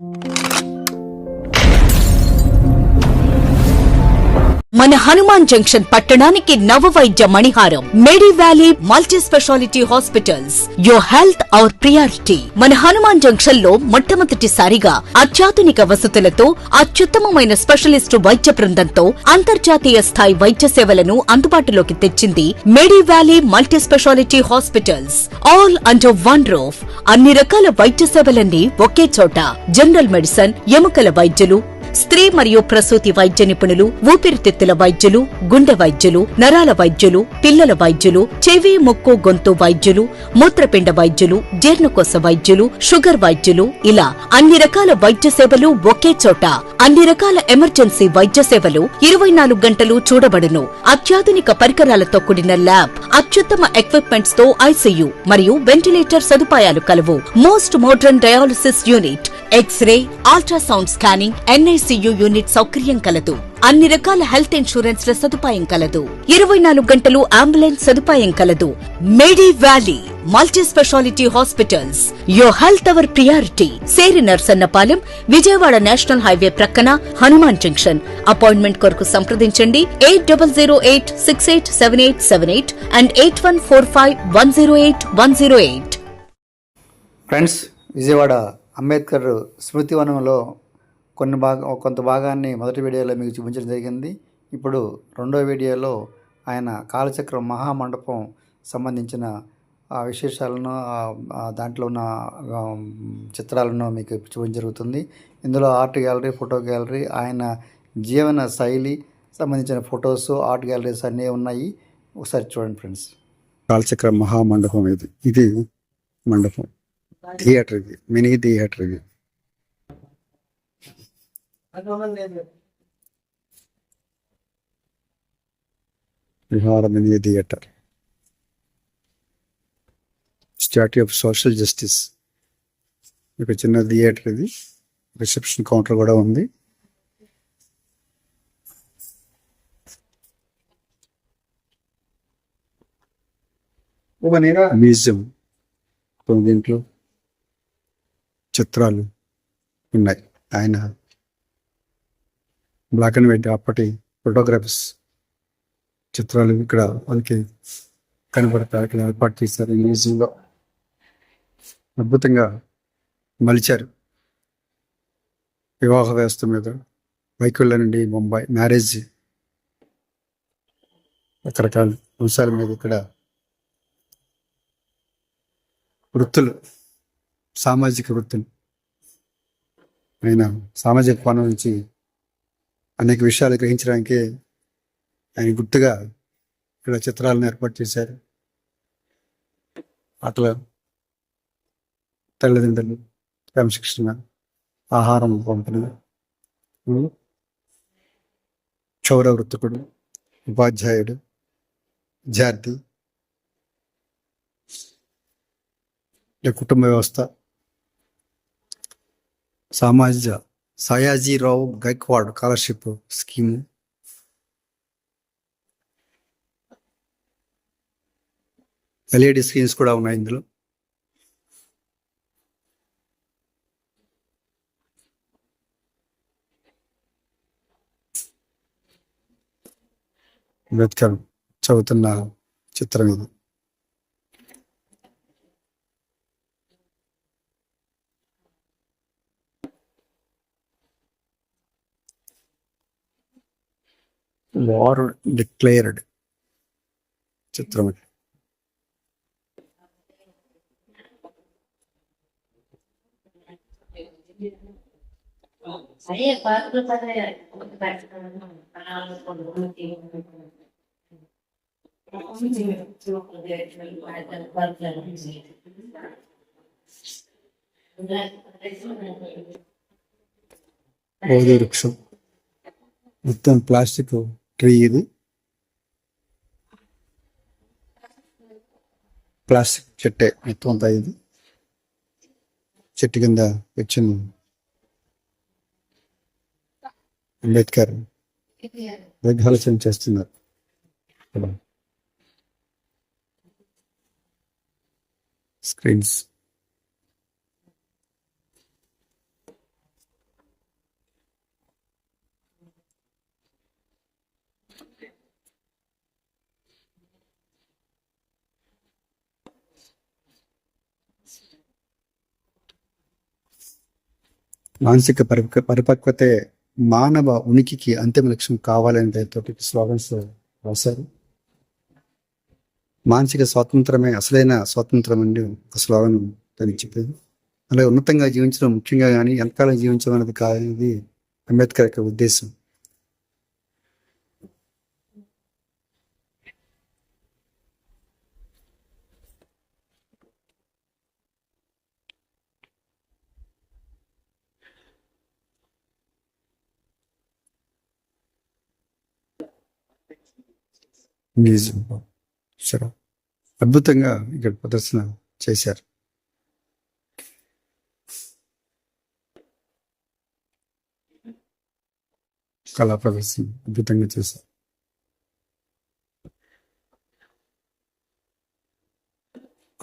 Mm-hmm. మన Hanuman junction పట్టణానికి నవ వైద్య మణిహారం Medi Valley multi speciality hospitals. Your health our priority మన హనుమాన్ జంక్షన్లో మొట్టమొదటిసారిగా అత్యాధునిక వసతులతో అత్యుత్తమమైన స్పెషలిస్టు వైద్య బృందంతో అంతర్జాతీయ స్థాయి వైద్య సేవలను అందుబాటులోకి తెచ్చింది Medi Valley multi speciality hospitals. All under one roof అన్ని రకాల వైద్య సేవలన్నీ ఒకే చోట. జనరల్ మెడిసిన్ ఎముకల వైద్యులు స్త్రీ మరియు ప్రసూతి వైద్య నిపుణులు ఊపిరితిత్తుల వైద్యులు గుండె వైద్యులు నరాల వైద్యులు పిల్లల వైద్యులు చెవి ముక్కు గొంతు వైద్యులు మూత్రపిండ వైద్యులు జీర్ణకోశ వైద్యులు షుగర్ వైద్యులు. ఇలా అన్ని రకాల వైద్య సేవలు ఒకే చోట. అన్ని రకాల ఎమర్జెన్సీ వైద్య సేవలు ఇరవై నాలుగు గంటలు చూడబడును. అత్యాధునిక పరికరాలతో కూడిన ల్యాబ్ అత్యుత్తమ ఎక్విప్మెంట్స్తో ఐసీయూ మరియు వెంటిలేటర్ సదుపాయాలు కలవు. Most modern dialysis unit X-ray ultrasound scanning N I ICU unit సౌకర్యం కలదు. అన్ని రకాల హెల్త్ ఇన్సూరెన్స్ ల సదుపాయం కలదు. ఇరవై నాలుగు గంటలు అంబులెన్స్ సదుపాయం కలదు. Medi Valley multi speciality hospitals. Your health our priority. Seri Narsannapalem Vijayawada national highway ప్రక్కన హనుమాన్ జంక్షన్. అపాయింట్మెంట్ కొరకు సంప్రదించండి. Eight double zero eight six eight seven eight seven eight and eight one four five one zero eight one zero eight. Friends Vijayawada Ambedkar స్మృతివనంలో కొన్ని భాగం కొంత భాగాన్ని మొదటి వీడియోలో మీకు చూపించడం జరిగింది. ఇప్పుడు రెండో వీడియోలో ఆయన కాలచక్రం మహామండపం సంబంధించిన ఆ విశేషాలను దాంట్లో ఉన్న చిత్రాలను మీకు చూపించడం జరుగుతుంది. ఇందులో ఆర్ట్ గ్యాలరీ ఫోటో గ్యాలరీ ఆయన జీవన శైలి సంబంధించిన ఫొటోస్ ఆర్ట్ గ్యాలరీస్ అన్నీ ఉన్నాయి. ఒకసారి చూడండి ఫ్రెండ్స్. కాలచక్ర మహామండపం ఇది ఇది మండపం. థియేటర్ ఇది. మినీ థియేటర్ ఇది. Vihara mini theatre. Statue of social justice ఒక చిన్న థియేటర్ ఇది. రిసెప్షన్ కౌంటర్ కూడా ఉంది. మ్యూజియం కొన్ని దీంట్లో చిత్రాలు ఉన్నాయి. ఆయన బ్లాక్ అండ్ వైట్ అప్పటి ఫోటోగ్రఫీస్ చిత్రాలు ఇక్కడ మనకి కనబడతాయి. ఇక్కడ ఏర్పాటు చేశారు మ్యూజియంలో అద్భుతంగా మలిచారు. వివాహ వ్యవస్థ మీద వైకుళ్ళ నుండి ముంబై మ్యారేజ్ రకరకాల అంశాల మీద ఇక్కడ వృత్తులు సామాజిక వృత్తులు. ఆయన సామాజిక కోణం నుంచి అనేక విషయాలు గ్రహించడానికి ఆయన గుర్తుగా ఇక్కడ చిత్రాలను ఏర్పాటు చేశారు. అట్లా తల్లిదండ్రులు క్రమశిక్షణ ఆహారం పంపిణీ ఉం, క్షౌర వృత్తకుడు ఉపాధ్యాయుడు విద్యార్థి. కుటుంబ వ్యవస్థ సామాజిక Sayajirao Gaikwad scholarship scheme LED screens కూడా ఉన్నాయి ఇందులో. అంబేద్కర్ చదువుతున్న చిత్రం ఇది. వార్ డిక్లేర్డ్ చిత్రం ఇది. అయ్యే పాత్ర పదే బోధి వృక్షం మొత్తం ప్లాస్టిక్ ట్రీ ఇది ప్లాస్టిక్ చెట్టే మొత్తం అంతా ఇది. చెట్టు కింద వచ్చింది అంబేద్కర్ విగ్రహాలోచన చేస్తున్నారు. స్క్రీన్స్. మానసిక పరిపక్ పరిపక్వతే మానవ ఉనికికి అంతిమ లక్ష్యం కావాలనే దానితోటి స్లోగన్స్ రాశారు. మానసిక స్వాతంత్రమే అసలైన స్వాతంత్రం అండి ఒక స్లోగన్ దానికి చెప్పేది. అలాగే ఉన్నతంగా జీవించడం ముఖ్యంగా కానీ ఎంతకాలం జీవించడం అనేది కాదనేది అంబేద్కర్ యొక్క ఉద్దేశం. మ్యూజియం సరే. అద్భుతంగా ఇక్కడ ప్రదర్శన చేశారు. కళా ప్రదర్శన అద్భుతంగా చేశారు.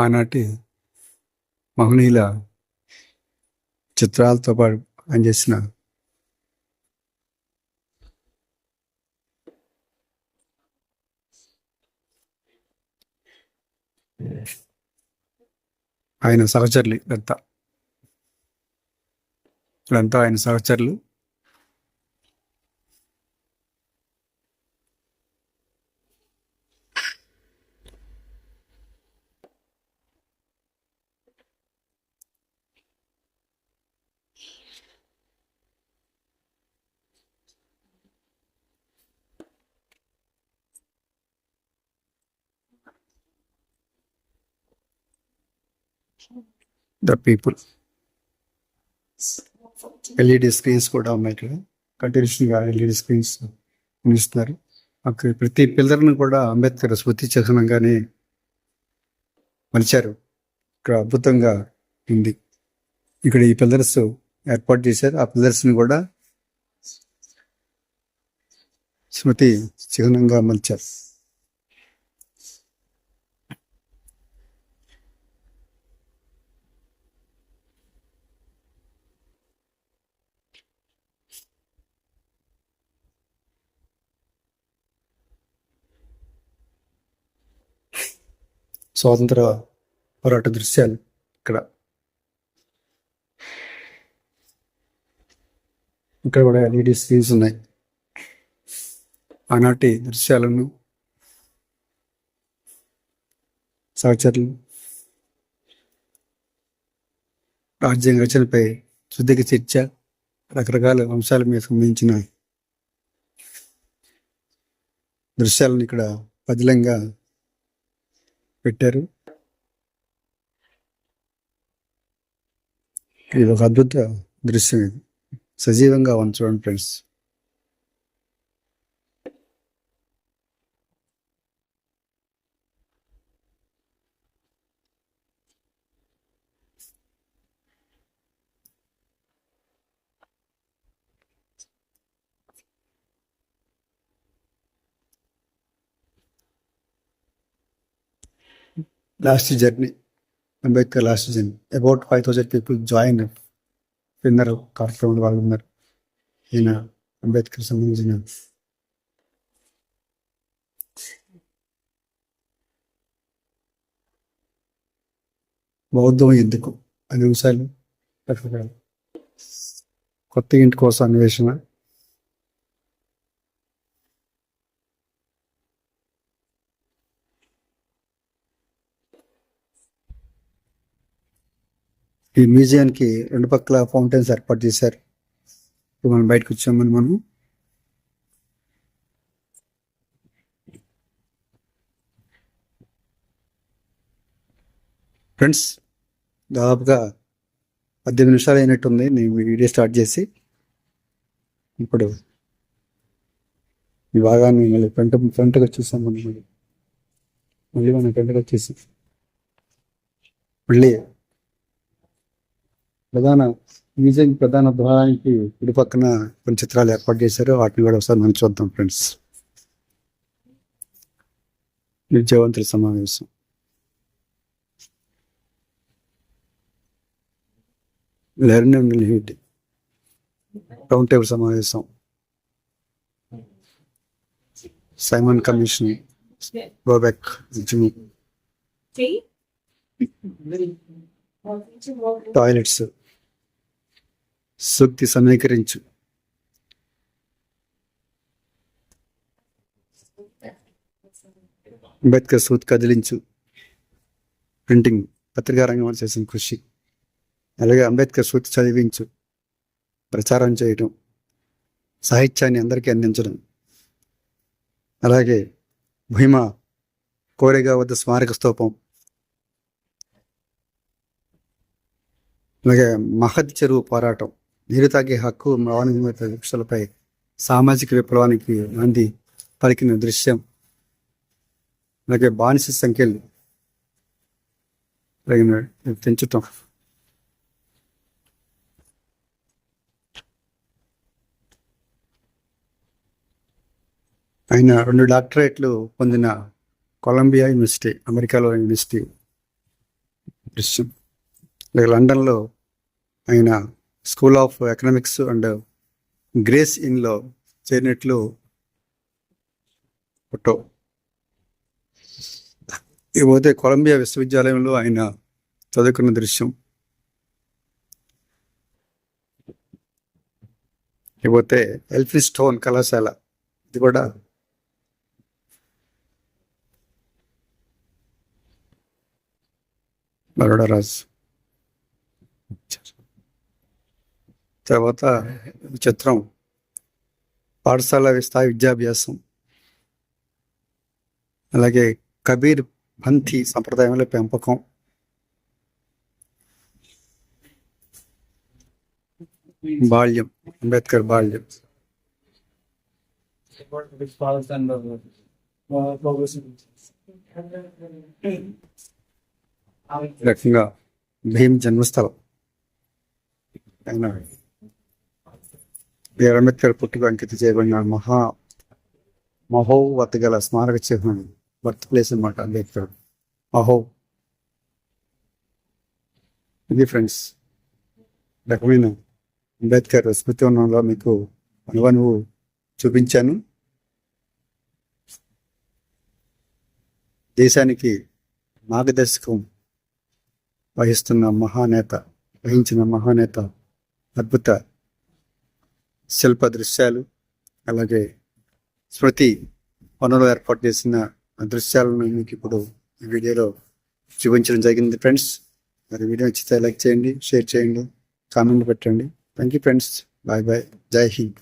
ఆనాటి మహనీయుల చిత్రాలతో పాటు ఆయన చేసిన ఆయన సహచరులు ఇదంతా. ఇదంతా ఆయన సహచరులు. ద పీపుల్ ఎల్ఈడి స్క్రీన్స్ కూడా ఉన్నాయి ఇక్కడ. కంటిన్యూషన్గా ఎల్ఈడి స్క్రీన్స్ ఇస్తున్నారు అక్కడ ప్రతి పిల్లర్ను కూడా అంబేద్కర్ స్మృతి చిహ్నంగానే మలిచారు. ఇక్కడ అద్భుతంగా ఉంది. ఇక్కడ ఈ పిల్లర్స్ ఏర్పాటు చేశారు. ఆ పిల్లర్స్ని కూడా స్మృతి చిహ్నంగా మలిచారు. స్వాతంత్ర పోరాట దృశ్యాలు ఇక్కడ. ఇక్కడ కూడా ఎల్ఈడి స్క్రీన్స్ ఉన్నాయి. ఆనాటి దృశ్యాలను సహచరులు రాజ్యాంగ రచనపై సుదీర్ఘ చర్చ రకరకాల అంశాల మీద సంబంధించిన దృశ్యాలను ఇక్కడ పదిలంగా పెట్టారు. ఇది ఒక అద్భుత దృశ్యం ఇది. సజీవంగా ఉంది చూడండి friends. Last journey Ambedkar last journey about five thousand people join విన్నారు కార్యక్రమంలో పాల్గొన్నారు ఈయన అంబేద్కర్ సంబంధించిన బౌద్ధం ఎందుకు? అన్ని అంశాలు రకరకాలు కొత్త ఇంటి కోసం అన్వేషణ ఈ మ్యూజియానికి రెండు పక్కల ఫౌంటైన్స్ ఏర్పాటు చేశారు. ఇప్పుడు మనం బయటకు వచ్చామని మనం ఫ్రెండ్స్ దాదాపుగా పద్దెనిమిది నిమిషాలు అయినట్టుంది నేను వీడియో స్టార్ట్ చేసి. ఇప్పుడు ఈ భాగాన్ని మళ్ళీ ఫ్రంట్ ఫ్రంట్గా వచ్చేసాం మనం మళ్ళీ. మళ్ళీ మనం ఫ్రంట్గా వచ్చేసి మళ్ళీ ప్రధాన మ్యూజియం ప్రధాన ద్వారానికి ఇటు పక్కన కొన్ని చిత్రాలు ఏర్పాటు చేశారు. వాటిని కూడా ఒకసారి మనం చూద్దాం ఫ్రెండ్స్. విద్యావంతుల సమావేశం. లెర్నింగ్ లీడ్ రౌండ్ టేబుల్ సమావేశం. Simon commission go back gym toilets శక్తి సమీకరించు. అంబేద్కర్ సూత్ కదిలించు. ప్రింటింగ్ పత్రికా రంగంలో చేసిన కృషి. అలాగే అంబేద్కర్ సూత్ చదివించు. ప్రచారం చేయటం. సాహిత్యాన్ని అందరికీ అందించడం. అలాగే భీమా కోరేగా వద్ద స్మారక స్తూపం. అలాగే మహద్ చెరువు పోరాటం. నీరు తాగే హక్కు మానవీయత వృక్షలపై సామాజిక విప్లవానికి మంది పలికిన దృశ్యం. అలాగే బానిస సంఖ్యలు పెంచటం ఆయన రెండు డాక్టరేట్లు పొందిన కొలంబియా యూనివర్సిటీ అమెరికాలో యూనివర్సిటీ దృశ్యం. అలాగే లండన్లో ఆయన school of economics and Gray's ఇన్లో చేరినట్లు ఫోటో. ఇకపోతే కొలంబియా విశ్వవిద్యాలయంలో ఆయన చదువుకున్న దృశ్యం. ఇకపోతే ఎల్ఫిస్టోన్ కళాశాల. ఇది కూడా బరోడా రాజు. తర్వాత చిత్రం పాఠశాల స్థాయి విద్యాభ్యాసం. అలాగే కబీర్ పంథీ సంప్రదాయంలో పెంపకం. బాల్యం అంబేద్కర్ బాల్యం. రకంగా భీమ్ జన్మస్థలం. ఆయన బిఆర్ అంబేద్కర్ పుట్టుకు అంకితం చేయబడిన మహా మహోవత్ గల స్మారక చిహ్నం బర్త్ ప్లేస్ అనమాట అంబేద్కర్ మహో ఇది ఫ్రెండ్స్ రకమైన అంబేద్కర్ స్మృతి వనంలో మీకు అనువనువు చూపించాను. దేశానికి మార్గదర్శకం వహిస్తున్న మహానేత వహించిన మహానేత అద్భుత శిల్ప దృశ్యాలు అలాగే స్మృతి వనరులు ఏర్పాటు చేసిన దృశ్యాలను మీకు ఇప్పుడు ఈ వీడియోలో చూపించడం జరిగింది ఫ్రెండ్స్. మరి వీడియో నచ్చితే లైక్ చేయండి షేర్ చేయండి కామెంట్ పెట్టండి. Thank you friends. Bye bye. Jai Hind.